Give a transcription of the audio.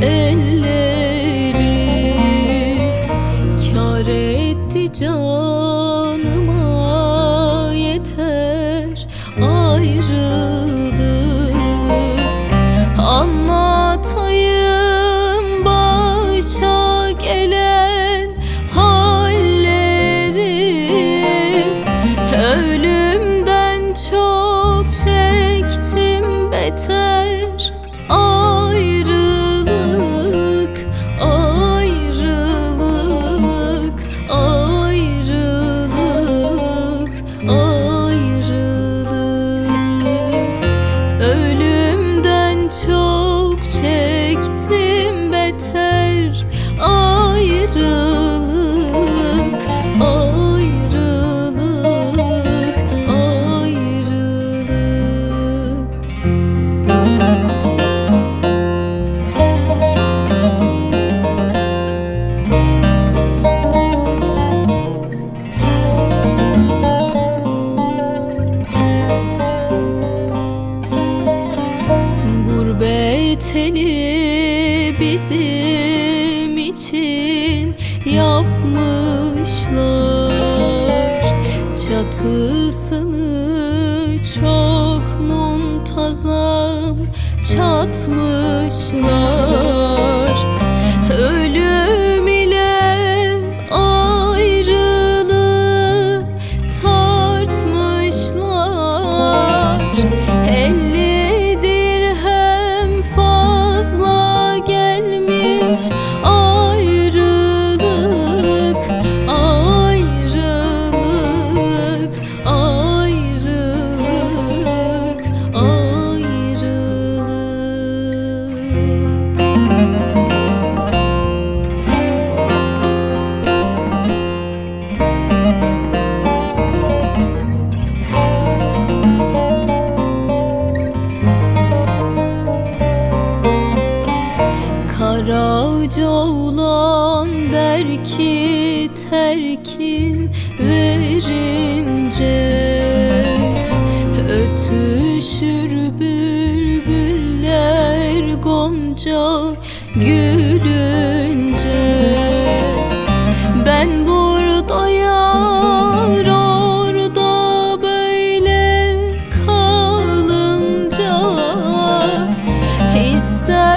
elleri Kar canıma yeter ayrılık. Anlatayım başa gelen halleri. Ölümden çok çektim beter. ayrılık ayrılık ayrılık. Gurbet seni bizi çatısını çok muntazam çatmışlar Karaca olan der ki terkin verince Ötüşür bülbüller gonca gülünce. Ben burada yar orada böyle kalınca ister